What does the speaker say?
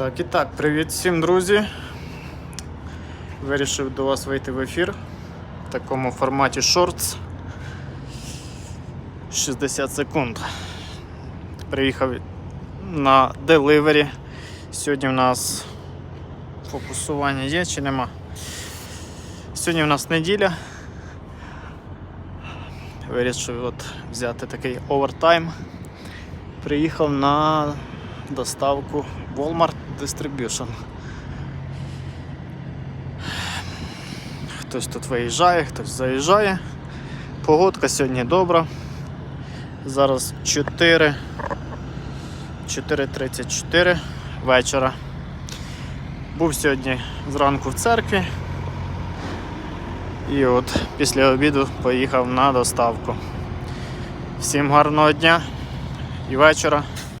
Так і так, привіт всім, друзі. Вирішив до вас вийти в ефір в такому форматі шортс. 60 секунд. Приїхав на деливері. Сьогодні в нас фокусування є чи нема. Сьогодні в нас неділя. Вирішив от взяти такий овертайм. Приїхав на доставку Walmart Distribution. Хтось тут виїжджає, хтось заїжджає. Погодка сьогодні добра. Зараз 4. 4.34 вечора. Був сьогодні зранку в церкві. І от після обіду поїхав на доставку. Всім гарного дня і вечора.